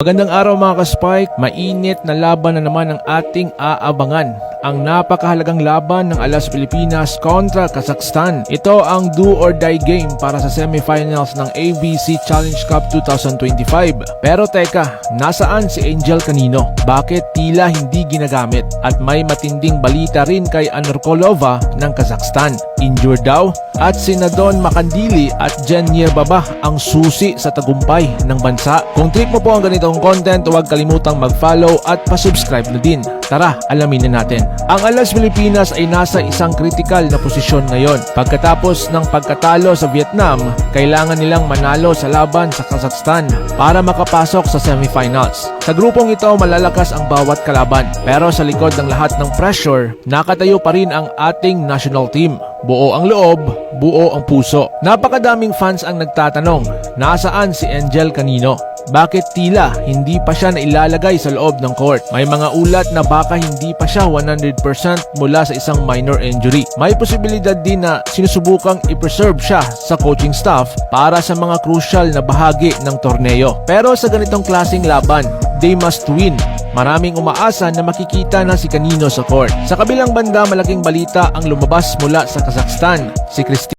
Magandang araw mga ka-Spike, mainit na laban na naman ang ating aabangan. Ang napakahalagang laban ng Alas Pilipinas kontra Kazakhstan. Ito ang do or die game para sa semifinals ng ABC Challenge Cup 2025. Pero teka, nasaan si Angel kanino? Bakit tila hindi ginagamit? At may matinding balita rin kay Anorkolova ng Kazakhstan. Injured daw? At si Nadon Makandili at Jen Baba ang susi sa tagumpay ng bansa. Kung trip mo po ang ganitong content, huwag kalimutang mag-follow at pa-subscribe na din. Tara, alamin na natin. Ang Alas Pilipinas ay nasa isang critical na posisyon ngayon. Pagkatapos ng pagkatalo sa Vietnam, kailangan nilang manalo sa laban sa Kazakhstan para makapasok sa semifinals. Sa grupong ito, malalakas ang bawat kalaban. Pero sa likod ng lahat ng pressure, nakatayo pa rin ang ating national team. Buo ang loob, buo ang puso. Napakadaming fans ang nagtatanong, nasaan si Angel kanino? Bakit tila hindi pa siya nailalagay sa loob ng court? May mga ulat na baka hindi pa siya 100% mula sa isang minor injury. May posibilidad din na sinusubukang i-preserve siya sa coaching staff para sa mga crucial na bahagi ng torneo. Pero sa ganitong klaseng laban, they must win. Maraming umaasa na makikita na si Kanino sa court. Sa kabilang banda, malaking balita ang lumabas mula sa Kazakhstan. Si Christine